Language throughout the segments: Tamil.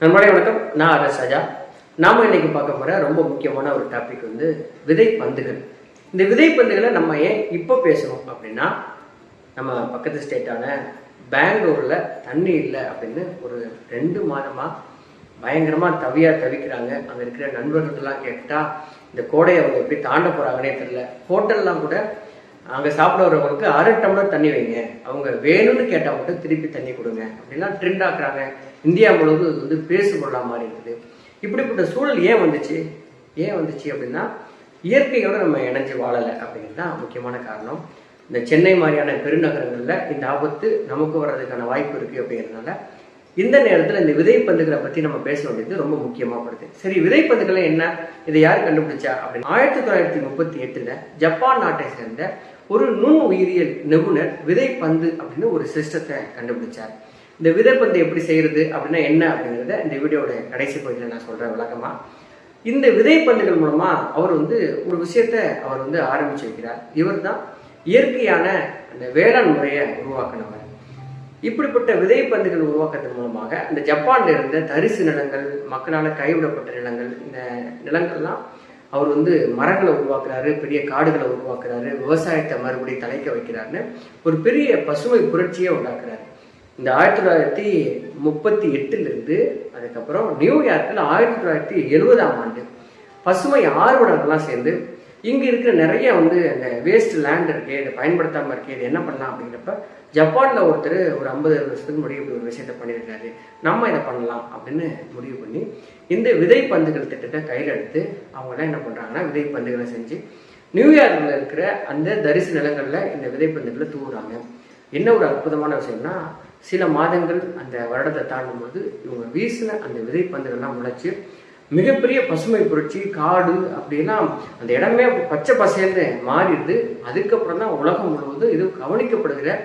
நண்பர்களே வணக்கம். நான் அரஸ் ராஜா. நாம இன்னைக்கு பார்க்க போற ரொம்ப முக்கியமான ஒரு டாபிக் வந்து விதை பந்துகள். இந்த விதை பந்துகளை நம்ம ஏன் இப்போ பேசணும் அப்படின்னா நம்ம பக்கத்து ஸ்டேட்டான பெங்களூர்ல தண்ணி இல்லை அப்படின்னு ஒரு ரெண்டு மாதமா பயங்கரமா தவியா தவிக்கிறாங்க. அங்க இருக்கிற நண்பர்கள்லாம் கேட்டா இந்த கோடையை அவங்க எப்படி தாண்ட போறாங்கன்னே தெரியல. ஹோட்டல்லாம் கூட அங்கே சாப்பிட வரவங்களுக்கு அரை டம்ளர் தண்ணி வைங்க. அவங்க வேணும்னு கேட்டால் மட்டும் திருப்பி தண்ணி கொடுங்க. அப்படின்னா ட்ரெண்ட் ஆக்குறாங்க. இந்தியா முழுவதும் இது வந்து பேசு பொருளாக மாறி இருக்குது. இப்படிப்பட்ட சூழல் ஏன் வந்துச்சு? ஏன் வந்துச்சு அப்படின்னா இயற்கையோடு நம்ம இணைஞ்சு வாழலை அப்படிங்கிறது தான் முக்கியமான காரணம். இந்த சென்னை மாதிரியான பெருநகரங்களில் இந்த ஆபத்து நமக்கு வர்றதுக்கான வாய்ப்பு இருக்குது அப்படிங்கிறதுனால இந்த நேரத்தில் இந்த விதைப்பந்துகளை பற்றி நம்ம பேச வேண்டியது ரொம்ப முக்கியமாக படுது. சரி விதைப்பந்துகளை என்ன? இதை யார் கண்டுபிடிச்சா? அப்படின்னு ஆயிரத்தி தொள்ளாயிரத்தி முப்பத்தி எட்டில் ஜப்பான் நாட்டை சேர்ந்த ஒரு நுண் உயிரியல் நிபுணர் விதைப்பந்து அப்படின்னு ஒரு சிஸ்டத்தை கண்டுபிடிச்சார். இந்த விதைப்பந்து எப்படி செய்யறது அப்படின்னா என்ன அப்படிங்கிறத இந்த வீடியோட கடைசி பகுதியில் நான் சொல்கிறேன் விளக்கமா. இந்த விதைப்பந்துகள் மூலமா அவர் வந்து ஒரு விஷயத்த அவர் வந்து ஆரம்பிச்சு வைக்கிறார். இவர் தான் இயற்கையான அந்த வேளாண் முறையை உருவாக்கினவர். இப்படிப்பட்ட விதைப்பந்துகள் உருவாக்கத்தின் மூலமாக இந்த ஜப்பான்ல இருந்த தரிசு நிலங்கள் மக்களால் கைவிடப்பட்ட நிலங்கள் இந்த நிலங்கள்லாம் அவர் வந்து மரங்களை உருவாக்குறாரு பெரிய காடுகளை உருவாக்குறாரு விவசாயத்தை மறுபடியும் தலைக்க வைக்கிறாருன்னு ஒரு பெரிய பசுமை புரட்சியை உண்டாக்குறாரு. இந்த ஆயிரத்தி தொள்ளாயிரத்தி முப்பத்தி எட்டுலேருந்து அதுக்கப்புறம் நியூயார்க்கில் ஆயிரத்தி தொள்ளாயிரத்தி எழுபதாம் ஆண்டு பசுமை ஆர்வலர்கள்லாம் சேர்ந்து இங்கே இருக்கிற நிறைய வந்து அந்த வேஸ்ட் லேண்ட் இருக்கே இதை பயன்படுத்தாமல் இருக்கே இது என்ன பண்ணலாம் அப்படிங்கிறப்ப ஜப்பானில் ஒருத்தர் ஒரு ஐம்பது வருஷத்துக்கு முன்னாடி இப்படி ஒரு விஷயத்த பண்ணியிருக்காரு. நம்ம இதை பண்ணலாம் அப்படின்னு முடிவு பண்ணி இந்த விதைப்பந்துகள் திட்டத்தை கையில் எடுத்து அவங்களாம் என்ன பண்ணுறாங்கன்னா விதைப்பந்துகளை செஞ்சு நியூயார்க்கில் இருக்கிற அந்த தரிசு நிலங்களில் இந்த விதைப்பந்துகளை தூவுறாங்க. என்ன ஒரு அற்புதமான விஷயம்னா சில மாதங்கள் அந்த வருடத்தை தாண்டும் போது இவங்க வீசின அந்த விதைப்பந்துகள்லாம் முளைச்சு மிகப்பெரிய பசுமை புரட்சி காடு அப்படின்னா அந்த இடமே பச்சை பசேர்ந்து மாறிடுது. அதுக்கப்புறம் தான் உலகம் முழுவதும் இது கவனிக்கப்படுகிற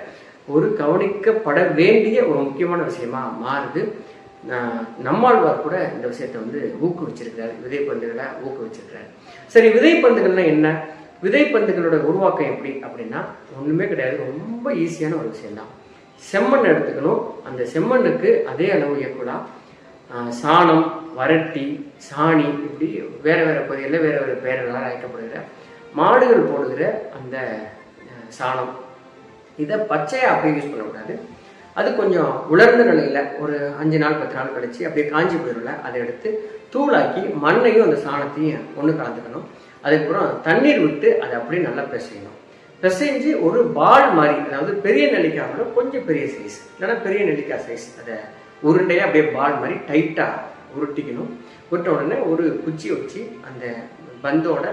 ஒரு கவனிக்கப்பட வேண்டிய ஒரு முக்கியமான விஷயமா மாறுது. நம்மாழ்வார் கூட இந்த விஷயத்தை வந்து ஊக்குவிச்சிருக்கிறார். விதைப்பந்துகளை ஊக்குவிச்சிருக்கிறார். சரி விதைப்பந்துகள்னா என்ன? விதைப்பந்துகளோட உருவாக்கம் எப்படி அப்படின்னா ஒண்ணுமே கிடையாது. ரொம்ப ஈஸியான ஒரு விஷயம்தான். செம்மண் எடுத்துக்கணும். அந்த செம்மண்ணுக்கு அதே அளவு ஈக்குவலா சாணம் வரட்டி சாணி இப்படி வேற வேற பகுதிகளில் வேற வேற பெயர்களால் அழைக்கப்படுகிற மாடுகள் போடுகிற அந்த சாணம். இதை பச்சையாக அப்படியே யூஸ் பண்ணக்கூடாது. அது கொஞ்சம் உலர்ந்த நிலையில் ஒரு அஞ்சு நாள் பத்து நாள் கழிச்சு அப்படியே காஞ்சி போயிடும்ல அதை எடுத்து தூளாக்கி மண்ணையும் அந்த சாணத்தையும் ஒன்று கலந்துக்கணும். அதுக்கப்புறம் தண்ணீர் விட்டு அதை அப்படியே நல்லா பிசையணும். பிசைஞ்சு ஒரு பால் மாதிரி அதாவது பெரிய நெல்லிக்காய் கொஞ்சம் பெரிய சைஸ் இல்லைன்னா பெரிய நெல்லிக்காய் சைஸ் அதை உருண்டையாக அப்படியே பால் மாதிரி டைட்டாக உருட்டிக்கணும். உருட்ட உடனே ஒரு குச்சி வச்சு அந்த பந்தோட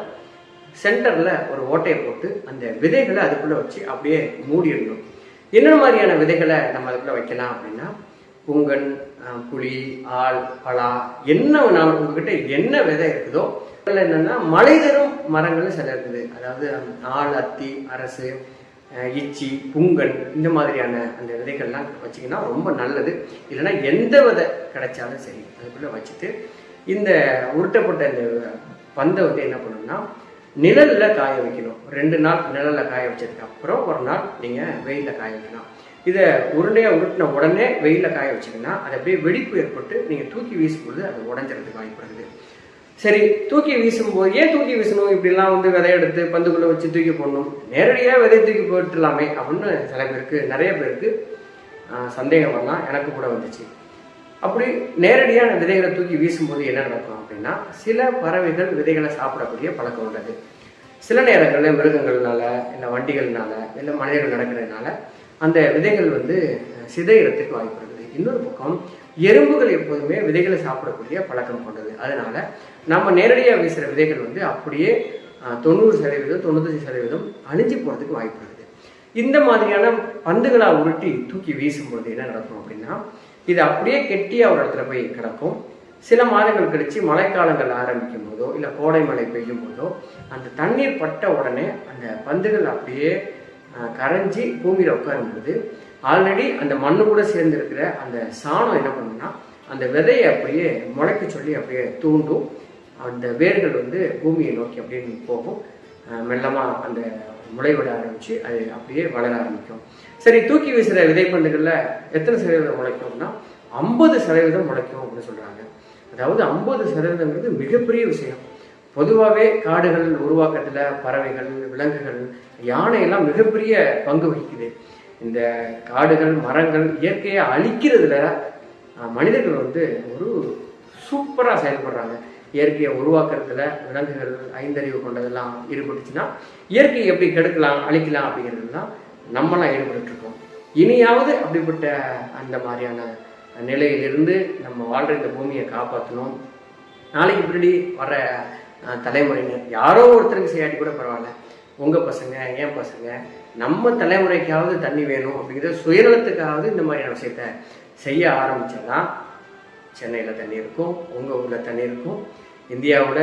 சென்டரில் ஒரு ஓட்டையை போட்டு அந்த விதைகளை அதுக்குள்ளே வச்சு அப்படியே மூடிடணும். என்னென்ன மாதிரியான விதைகளை நம்ம அதுக்குள்ளே வைக்கலாம் அப்படின்னா புங்கன் புளி ஆள் பலா என்ன வேணாலும் உங்ககிட்ட என்ன விதை இருக்குதோ என்னன்னா மலை தரும் மரங்கள் சில இருக்குது. அதாவது ஆள் அத்தி அரசு இச்சி புங்கன் இந்த மாதிரியான அந்த விதைகள்லாம் வச்சிங்கன்னா ரொம்ப நல்லது. இல்லைன்னா எந்த விதை கிடைச்சாலும் சரி அதுக்குள்ளே வச்சுட்டு இந்த உருட்டப்பட்ட இந்த பந்தை வந்து என்ன பண்ணணும்னா நிழலில் காய வைக்கணும். ரெண்டு நாள் நிழலில் காய வச்சதுக்கு அப்புறம் ஒரு நாள் நீங்கள் வெயிலில் காய வைக்கணும் இதை உருண்டையாக உருட்டின உடனே வெயிலில் காய வச்சிங்கன்னா அது அப்படியே வெடிப்பு ஏற்பட்டு நீங்கள் தூக்கி வீசும்போது அது உடஞ்சிறதுக்கு வாய்ப்பு இருக்குது. சரி தூக்கி வீசும்போது ஏன் தூக்கி வீசணும்? இப்படிலாம் வந்து விதையெடுத்து எடுத்து வச்சு தூக்கி போடணும். நேரடியாக விதையை தூக்கி போட்டுடலாமே அப்படின்னு சில பேருக்கு நிறைய பேருக்கு சந்தேகம் வரலாம். எனக்கு கூட வந்துச்சு. அப்படி நேரடியாக விதைகளை தூக்கி வீசும்போது என்ன நடக்கும் அப்படின்னா சில பறவைகள் விதைகளை சாப்பிடக்கூடிய பழக்கம் உள்ளது. சில நேரங்களில் மிருகங்கள்னால இல்லை வண்டிகள்னால இல்லை மனிதர்கள் நடக்கிறதுனால அந்த விதைகள் வந்து சிதைகிறதுக்கு வாய்ப்பு இருக்குது. இன்னொரு பக்கம் எறும்புகள் எப்போதுமே விதைகளை சாப்பிடக்கூடிய பழக்கம் கொண்டது. அதனால நம்ம நேரடியாக வீசுகிற விதைகள் வந்து அப்படியே தொண்ணூறு சதவீதம் தொண்ணூத்தஞ்சு சதவீதம் அழிஞ்சு போகிறதுக்கு வாய்ப்பு இருக்குது. இந்த மாதிரியான பந்துகளாக உருட்டி தூக்கி வீசும்பொழுது என்ன நடக்கும் அப்படின்னா இது அப்படியே கெட்டியாக ஒரு இடத்துல போய் கிடக்கும். சில மாதங்கள் கழித்து மழைக்காலங்கள் ஆரம்பிக்கும் போதோ இல்லை கோடை மழை பெய்யும் போதோ அந்த தண்ணீர் பட்ட உடனே அந்த பந்துகள் அப்படியே கரைஞ்சி பூமியில் உட்காரும்போது ஆல்ரெடி அந்த மண்ணு கூட சேர்ந்து இருக்கிற அந்த சாணம் என்ன பண்ணுன்னா அந்த விதையை அப்படியே முளைக்க சொல்லி அப்படியே தூண்டும். அந்த வேர்கள் வந்து பூமியை நோக்கி அப்படியே போகும். மெல்லமாக அந்த முளை விட ஆரம்பித்து அது அப்படியே வளர ஆரம்பிக்கும். சரி தூக்கி வீசுகிற விதைப்பந்துகள்ல எத்தனை சதவீதம் முளைக்கும்னா ஐம்பது சதவீதம் முளைக்கும் அப்படின்னு சொல்கிறாங்க அதாவது ஐம்பது சதவீதங்கிறது மிகப்பெரிய விஷயம். பொதுவாகவே காடுகள் உருவாக்கத்தில் பறவைகள் விலங்குகள் யானையெல்லாம் மிகப்பெரிய பங்கு வகிக்குது. இந்த காடுகள் மரங்கள் இயற்கையை அழிக்கிறதுல மனிதர்கள் வந்து ஒரு சூப்பராக செயல்படுறாங்க. இயற்கையை உருவாக்குறதுல விலங்குகள் ஐந்தறிவு கொண்டதெல்லாம் ஈடுபட்டுச்சுன்னா இயற்கையை எப்படி கெடுக்கலாம் அழிக்கலாம் அப்படிங்கிறதுலாம் நம்மளாம் ஈடுபட்டுருக்கோம். இனியாவது அப்படிப்பட்ட அந்த மாதிரியான நிலையிலிருந்து நம்ம வாழ்கிற இந்த பூமியை காப்பாற்றணும் நாளைக்கு பின்னாடி வர தலைமுறையினர். யாரோ ஒருத்தருக்கு செய்யாட்டி கூட பரவாயில்ல. உங்கள் பசங்க என் பசங்க நம்ம தலைமுறைக்காவது தண்ணி வேணும் அப்படிங்கிற சுயநலத்துக்காவது இந்த மாதிரியான விஷயத்த செய்ய ஆரம்பிச்சாதான் சென்னையில் தண்ணி இருக்கும் உங்கள் ஊரில் தண்ணி இருக்கும் இந்தியாவோட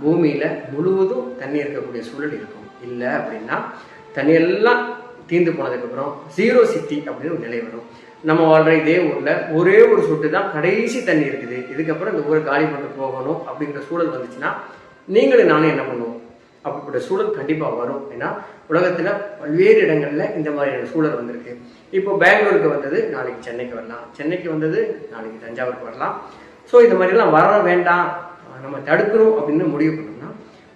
பூமியில் முழுவதும் தண்ணி இருக்கக்கூடிய சூழல் இருக்கும். இல்லை அப்படின்னா தண்ணி எல்லாம் தீர்ந்து போனதுக்கப்புறம் ஜீரோ சிட்டி அப்படின்னு ஒரு நிலை வரும். நம்ம வாழ்கிற இதே ஊரில் ஒரே ஒரு சொட்டு தான் கடைசி தண்ணி இருக்குது. இதுக்கப்புறம் இந்த ஊரை காலி பண்ணிட்டு போகணும் அப்படிங்கிற சூழல் வந்துச்சுன்னா நீங்களும் நானும் என்ன பண்ணுவோம்? அப்படிப்பட்ட சூழல் கண்டிப்பாக வரும். ஏன்னா உலகத்தில் பல்வேறு இடங்களில் இந்த மாதிரியான சூழல் வந்திருக்கு. இப்போ பெங்களூருக்கு வந்தது நாளைக்கு சென்னைக்கு வரலாம். சென்னைக்கு வந்தது நாளைக்கு தஞ்சாவூருக்கு வரலாம். ஸோ இந்த மாதிரிலாம் வர வேண்டாம். நம்ம தடுக்கணும் அப்படின்னு முடிவு பண்ணோம்னா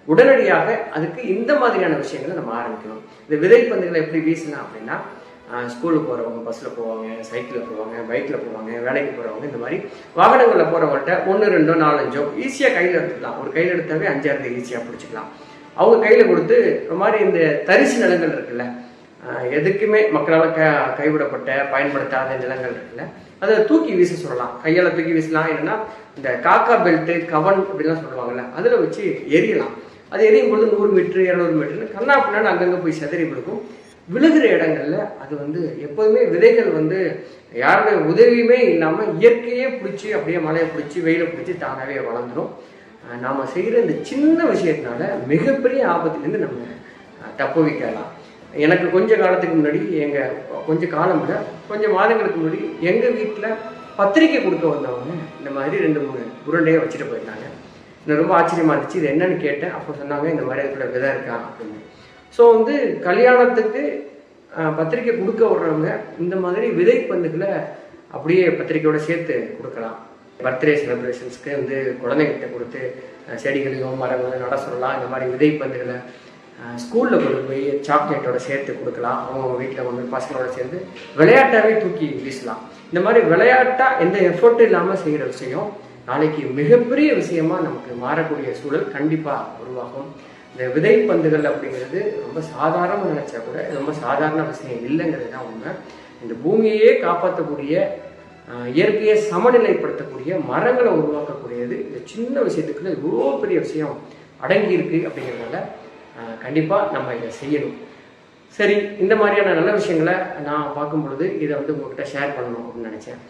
உடனடியாக அதுக்கு இந்த மாதிரியான விஷயங்களை நம்ம ஆரம்பிக்கணும். இந்த விதைப்பந்துகளை எப்படி வீசலாம் அப்படின்னா ஸ்கூலுக்கு போகிறவங்க பஸ்ஸில் போவாங்க சைக்கிளில் போவாங்க பைக்கில் போவாங்க வேலைக்கு போகிறவங்க இந்த மாதிரி வாகனங்களில் போகிறவங்கள்ட்ட ஒன்று ரெண்டோ நாலஞ்சோ ஈஸியாக கையில் எடுத்துக்கலாம். ஒரு கையில் எடுத்தாவே அஞ்சாறு ஈஸியாக பிடிச்சிக்கலாம். அவங்க கையில் கொடுத்து ஒரு மாதிரி இந்த தரிசு நிலங்கள் இருக்குல்ல எதுக்குமே மக்களால் க கைவிடப்பட்ட பயன்படுத்தாத நிலங்கள் இருக்குல்ல அதை தூக்கி வீச சொல்லலாம். கையால் தூக்கி வீசலாம். இல்லைன்னா இந்த காக்கா பெல்ட்டு கவன் அப்படிலாம் சொல்லுவாங்கல்ல அதில் வச்சு எரியலாம். அது எரியும் பொழுது நூறு மீட்ரு இரநூறு மீட்டர்னு கண்ணா பின்னாடி அங்கங்கே போய் செதறி கொடுக்கும். விழுகிற இடங்கள்ல அது வந்து எப்போதுமே விதைகள் வந்து யாருடைய உதவியுமே இல்லாமல் இயற்கையே பிடிச்சி அப்படியே மழையை பிடிச்சி வெயிலை பிடிச்சி தானாகவே வளர்ந்துடும் நாம் செய்கிற இந்த சின்ன விஷயத்தினால மிகப்பெரிய ஆபத்துலேருந்து நம்ம தப்பு தப்புவிக்கலாம் எனக்கு கொஞ்ச காலத்துக்கு முன்னாடி எங்கள் கொஞ்சம் காலம் விட கொஞ்சம் மாதங்களுக்கு முன்னாடி எங்கள் வீட்டில் பத்திரிக்கை கொடுக்க வந்தவங்க இந்த மாதிரி ரெண்டு மூணு உருண்டையை வச்சுட்டு போயிருந்தாங்க எனக்கு ரொம்ப ஆச்சரியமா இருந்துச்சு இது என்னன்னு கேட்டேன். அப்போ சொன்னாங்க இந்த மாதிரி அதுக்குள்ள விதை இருக்கா? அப்படின்னு. ஸோ வந்து கல்யாணத்துக்கு பத்திரிக்கை கொடுக்க விடுறவங்க இந்த மாதிரி விதை பந்துகளை அப்படியே பத்திரிக்கையோட சேர்த்து கொடுக்கலாம். பர்த்டே செலிப்ரேஷன்ஸ்க்கு வந்து குழந்தைகிட்ட கொடுத்து செடிகளையும் மரங்களையும் நட சொல்லலாம். இந்த மாதிரி விதை பந்துகளை ஸ்கூலில் கொண்டு போய் சாக்லேட்டோட சேர்த்து கொடுக்கலாம். அவங்க வீட்டில் வந்து பசங்களோட சேர்ந்து விளையாட்டாவே தூக்கி வீசலாம். இந்த மாதிரி விளையாட்டாக எந்த எஃபர்ட்டும் இல்லாமல் செய்கிற விஷயம் நாளைக்கு மிகப்பெரிய விஷயமா நமக்கு மாறக்கூடிய சூழல் கண்டிப்பாக உருவாகும். இந்த விதை பந்துகள் அப்படிங்கிறது ரொம்ப சாதாரணமாக நினச்சா கூட இது ரொம்ப சாதாரண விஷயம் இல்லைங்கிறது தான் உண்மை. இந்த பூமியையே காப்பாற்றக்கூடிய இயற்கையை சமநிலைப்படுத்தக்கூடிய மரங்களை உருவாக்கக்கூடியது இந்த சின்ன விஷயத்துக்குள்ள இவ்வளோ பெரிய விஷயம் அடங்கி இருக்கு அப்படிங்கிறதுனால கண்டிப்பாக நம்ம இதை செய்யணும். சரி இந்த மாதிரியான நல்ல விஷயங்களை நான் பார்க்கும் பொழுது இதை வந்து உங்ககிட்ட ஷேர் பண்ணணும் அப்படின்னு நினச்சேன்.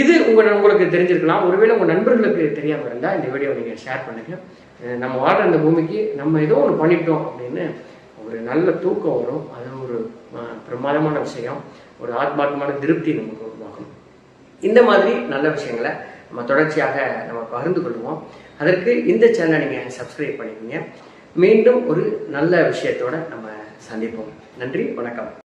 இது உங்கள் உங்களுக்கு தெரிஞ்சிருக்கலாம். ஒருவேளை உங்கள் நண்பர்களுக்கு தெரியாமல் இருந்தால் இந்த வீடியோ நீங்கள் ஷேர் பண்ணுங்கள் நம்ம வாழ்ற அந்த பூமிக்கு நம்ம ஏதோ ஒன்று பண்ணிட்டோம் அப்படின்னு ஒரு நல்ல தூக்கம் வரும். அது ஒரு பிரமாதமான விஷயம். ஒரு ஆத்மாத்மான திருப்தி நமக்கு உருவாகும். இந்த மாதிரி நல்ல விஷயங்களை நம்ம தொடர்ச்சியாக நம்ம பகிர்ந்து கொள்வோம். அதற்கு இந்த சேனலை நீங்கள் சப்ஸ்கிரைப் பண்ணிக்கோங்க. மீண்டும் ஒரு நல்ல விஷயத்தோட நம்ம சந்திப்போம். நன்றி வணக்கம்.